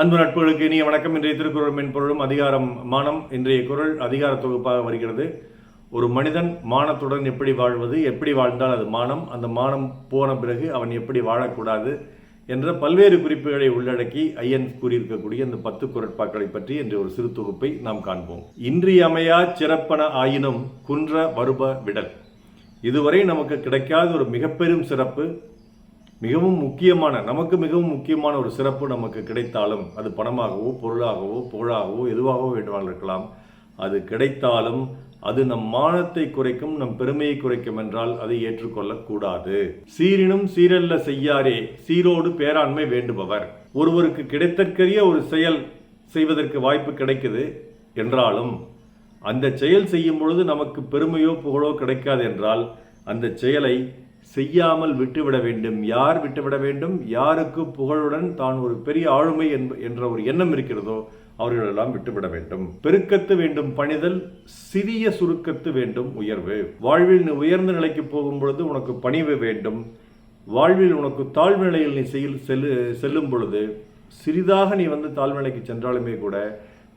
அன்பு நட்புகளுக்கு இனிய வணக்கம். இன்றைய திருக்குறள் மென்பொருளும் அதிகாரம் மானம். இன்றைய குரல் அதிகார தொகுப்பாக வருகிறது. ஒரு மனிதன் மானத்துடன் எப்படி வாழ்வது எப்படி வாழ்ந்தால் அது மானம் அந்த மானம் போன பிறகு அவன் எப்படி வாழக்கூடாது என்ற பல்வேறு குறிப்புகளை உள்ளடக்கி ஐயன் கூறியிருக்கக்கூடிய இந்த பத்து குரட்பாக்களை பற்றி என்ற ஒரு சிறு தொகுப்பை நாம் காண்போம். இன்றியமையா சிறப்பன ஆயினும் குன்ற வருப விடல். இதுவரை நமக்கு கிடைக்காத ஒரு மிகப்பெரும் சிறப்பு மிகவும் முக்கியமான நமக்கு மிகவும் முக்கியமான ஒரு சிறப்பு நமக்கு கிடைத்தாலும் அது பணமாகவோ பொருளாகவோ புகழாகவோ எதுவாகவோ வேண்டுமானால் இருக்கலாம். அது கிடைத்தாலும் அது நம் மானத்தை குறைக்கும் நம் பெருமையை குறைக்கும் என்றால் அதை ஏற்றுக்கொள்ளக்கூடாது. சீரினும் சீரல்ல செய்யாரே சீரோடு பேராண்மை வேண்டுபவர். ஒருவருக்கு கிடைத்தற்கரிய ஒரு செயல் செய்வதற்கு வாய்ப்பு கிடைக்குது என்றாலும் அந்த செயல் செய்யும் பொழுது நமக்கு பெருமையோ புகழோ கிடைக்காது என்றால் அந்த செயலை செய்யாமல் விட்டுவிட வேண்டும். யார் விட்டுவிட வேண்டும்? யாருக்கு புகழுடன் தான் ஒரு பெரிய ஆளுமை என்ற ஒரு எண்ணம் இருக்கிறதோ அவர்களெல்லாம் விட்டுவிட வேண்டும். பெருக்கத்து வேண்டும் பணிதல் சிறிய சுருக்கத்து வேண்டும் உயர்வு. வாழ்வில் நீ உயர்ந்த நிலைக்கு போகும் பொழுது உனக்கு பணிவு வேண்டும். வாழ்வில் உனக்கு தாழ்வு நிலையில் நீ செயல் செல்லு செல்லும் பொழுது சிறிதாக நீ வந்து தாழ்வு நிலைக்கு சென்றாலுமே கூட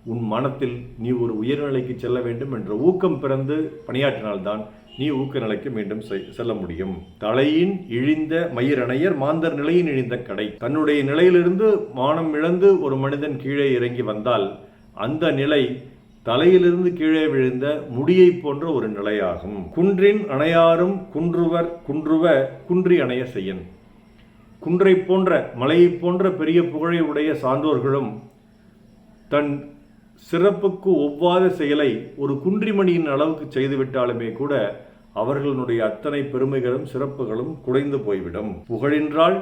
உன் மனத்தில் நீ ஒரு உயர்நிலைக்கு செல்ல வேண்டும் என்ற ஊக்கம் பிறந்து பணியாற்றினால்தான் நீ ஊக்க நிலைக்கு மீண்டும் செ- செல்ல முடியும். தலையின் இழிந்த மயிரணையர் மாந்தர் நிலையின் இழிந்த கடை. தன்னுடைய நிலையிலிருந்து மானம் இழந்து ஒரு மனிதன் கீழே இறங்கி வந்தால் அந்த நிலை தலையிலிருந்து கீழே விழுந்த முடியை போன்ற ஒரு நிலையாகும். குன்றின் அணையாரும் குன்றுவர் குன்றுவ குன்றி அணைய செய்யன். குன்றை போன்ற மலையைப் போன்ற பெரிய புகழை உடைய சான்றோர்களும் தன் சிறப்புக்கு ஒவ்வாத செயலை ஒரு குன்றிமணியின் அளவுக்கு செய்துவிட்டாலுமே கூட அவர்களுடைய அத்தனை பெருமைகளும் சிறப்புகளும் குறைந்து போய்விடும். புகழின்றால்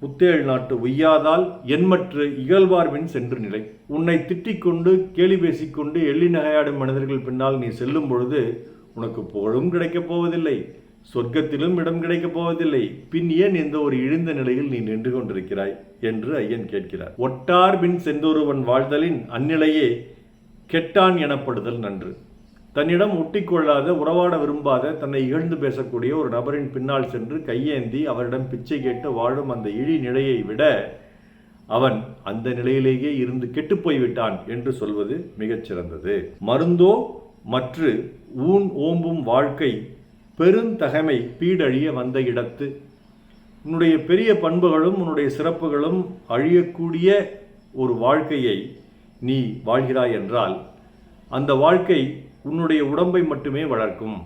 புத்தேள் நாட்டு உய்யாதால் எண்மற்று இகழ்வார்வின் சென்று நிலை. உன்னை திட்டிக்கொண்டு கேலி பேசிக்கொண்டு எள்ளி நகையாடும் மனிதர்கள் பின்னால் நீ செல்லும் பொழுது உனக்கு புகழும் கிடைக்கப் போவதில்லை சொர்க்கத்திலும் இடம் கிடைக்கப் போவதில்லை. பின் ஏன் எந்த ஒரு இழிந்த நிலையில் நீ நின்று கொண்டிருக்கிறாய்? என்று ஐயன் கேட்கிறார். ஒட்டார் பின் சென்றொருவன் வாழ்தலின் அந்நிலையே கெட்டான் எனப்படுதல் நன்று. தன்னிடம் ஒட்டிக்கொள்ளாத உறவாட விரும்பாத தன்னை இகழ்ந்து பேசக்கூடிய ஒரு நபரின் பின்னால் சென்று கையேந்தி அவரிடம் பிச்சை கேட்டு வாழும் அந்த இழி நிலையை விட அவன் அந்த நிலையிலேயே இருந்து கெட்டுப்போய் விட்டான் என்று சொல்வது மிகச்சிறந்தது மருந்தோ மற்று ஊன் ஓம்பும் வாழ்க்கை பெருந்தகைமை பீடழிய வந்த இடத்து. உன்னுடைய பெரிய பண்புகளும் உன்னுடைய சிறப்புகளும் அழியக்கூடிய ஒரு வாழ்க்கையை நீ வாழ்கிறாய் என்றால் அந்த வாழ்க்கை உன்னுடைய உடம்பை மட்டுமே வளர்க்கும்.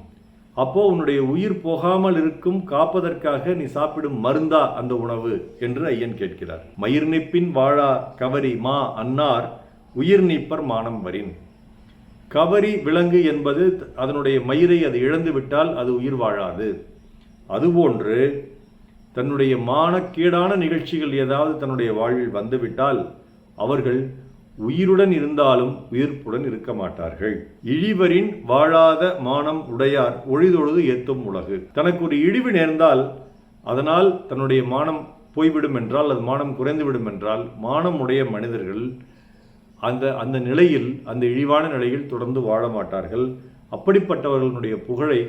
அப்போ உன்னுடைய உயிர் போகாமல் இருக்கும் காப்பதற்காக நீ சாப்பிடும் மருந்தா அந்த உணவு என்று ஐயன் கேட்கிறார். மயிர் நிப்பின் வாழா கவரி மா அன்னார் உயிர் நீப்பர் மானம் வரின். கவரி விலங்கு என்பது த- அதனுடைய மயிரை அது இழந்து விட்டால் அது உயிர் வாழாது. அதுபோன்று தன்னுடைய மானக்கீடான நிகழ்ச்சிகள் ஏதாவது தன்னுடைய வாழ்வில் வந்துவிட்டால் அவர்கள் உயிருடன் இருந்தாலும் உயிர்ப்புடன் இருக்க மாட்டார்கள். இழிவரின் வாழாத மானம் உடையார் ஒழிதொழுது ஏத்தும் உலகு. தனக்கு ஒரு இழிவு நேர்ந்தால் அதனால் தன்னுடைய மானம் போய்விடும் என்றால் அது மானம் குறைந்துவிடும் என்றால் மானம் உடைய மனிதர்கள் அந்த அந்த நிலையில் அந்த இழிவான நிலையில் தொடர்ந்து வாழ மாட்டார்கள். அப்படிப்பட்டவர்களுடைய புகழை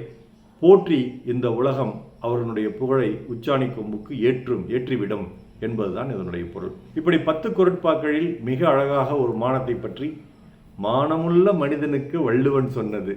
போற்றி இந்த உலகம் அவர்களுடைய புகழை உச்சாணி கொம்புக்கு ஏற்றும் ஏற்றிவிடும். என்பதுதான் இதனுடைய பொருள். இப்படி பத்து குரட்பாக்களில் மிக அழகாக ஒரு மானத்தை பற்றி மானமுள்ள மனிதனுக்கு வள்ளுவன் சொன்னது.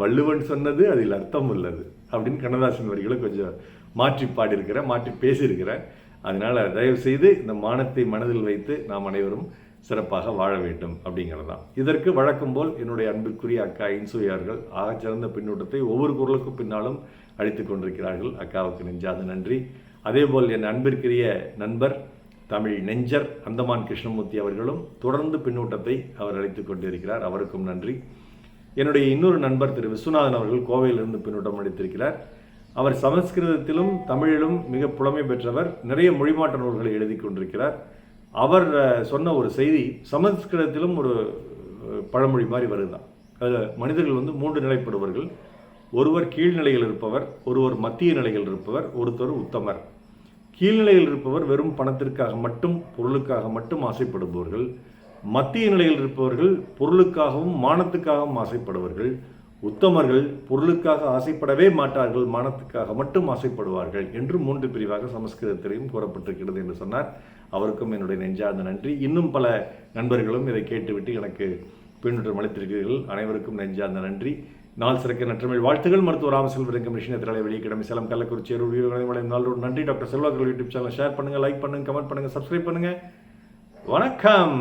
வள்ளுவன் சொன்னது அதில் அர்த்தம் உள்ளது. அப்படின்னு கண்ணதாசன் வரிகளை கொஞ்சம் மாற்றி பாடியிருக்கிறேன் மாற்றி பேசியிருக்கிறேன் அதனால் தயவுசெய்து இந்த மானத்தை மனதில் வைத்து நாம் அனைவரும் சிறப்பாக வாழ வேண்டும் அப்படிங்கிறது தான் இதற்கு வழக்கம் போல் என்னுடைய அன்பிற்குரிய அக்கா இன்சுயார்கள் ஆகச்சிறந்த பின்னூட்டத்தை ஒவ்வொரு குரலுக்கும் பின்னாலும் அளித்துக் கொண்டிருக்கிறார்கள். அக்காவுக்கு நெஞ்சாத நன்றி. அதேபோல் என் அன்பிற்குரிய நண்பர் தமிழ் நெஞ்சர் அந்தமான் கிருஷ்ணமூர்த்தி அவர்களும் தொடர்ந்து பின்னூட்டத்தை அவர் அழைத்து கொண்டிருக்கிறார். அவருக்கும் நன்றி. என்னுடைய இன்னொரு நண்பர் திரு விஸ்வநாதன் அவர்கள் கோவையிலிருந்து பின்னூட்டம் அளித்திருக்கிறார். அவர் சமஸ்கிருதத்திலும் தமிழிலும் மிக புலமை பெற்றவர் நிறைய மொழிமாற்ற நூல்களை எழுதி கொண்டிருக்கிறார். அவர் சொன்ன ஒரு செய்தி சமஸ்கிருதத்திலும் ஒரு பழமொழி மாதிரி வருதான் அதில் மனிதர்கள் வந்து மூன்று நிலைப்படுவர்கள் ஒருவர் கீழ்நிலையில் இருப்பவர் ஒருவர் மத்திய நிலையில் இருப்பவர் ஒருத்தர் உத்தமர். கீழ்நிலையில் இருப்பவர் வெறும் பணத்திற்காக மட்டும் பொருளுக்காக மட்டும் ஆசைப்படுபவர்கள். மத்திய நிலையில் இருப்பவர்கள் பொருளுக்காகவும் மானத்துக்காகவும் ஆசைப்படுவர்கள் உத்தமர்கள் பொருளுக்காக ஆசைப்படவே மாட்டார்கள் மானத்துக்காக மட்டும் ஆசைப்படுவார்கள் என்று மூன்று பிரிவாக சமஸ்கிருதத்திலையும் கூறப்பட்டிருக்கிறது என்று சொன்னார். அவருக்கும் என்னுடைய நெஞ்சார்ந்த நன்றி. இன்னும் பல நண்பர்களும் இதை கேட்டுவிட்டு எனக்கு பின்னூட்டம் அளித்திருக்கிறீர்கள் அனைவருக்கும் நெஞ்சார்ந்த நன்றி. நாள் சிறக்க நற்றமிழ் வாழ்த்துகள். மருத்துவ ராமசெல்வரங்க மிஷின் எத்திராலை வெளியிடம் சேலம் கள்ளக்குறிச்சி அருள் வீரர்களை நாளோடு நன்றி. டாக்டர் செல்வாக்கள் யூடியூப் சேனல் ஷேர் பண்ணுங்கள் லைக் பண்ணுங்கள் கமெண்ட் பண்ணுங்கள் சப்ஸ்கிரைப் பண்ணுங்கள் வணக்கம்.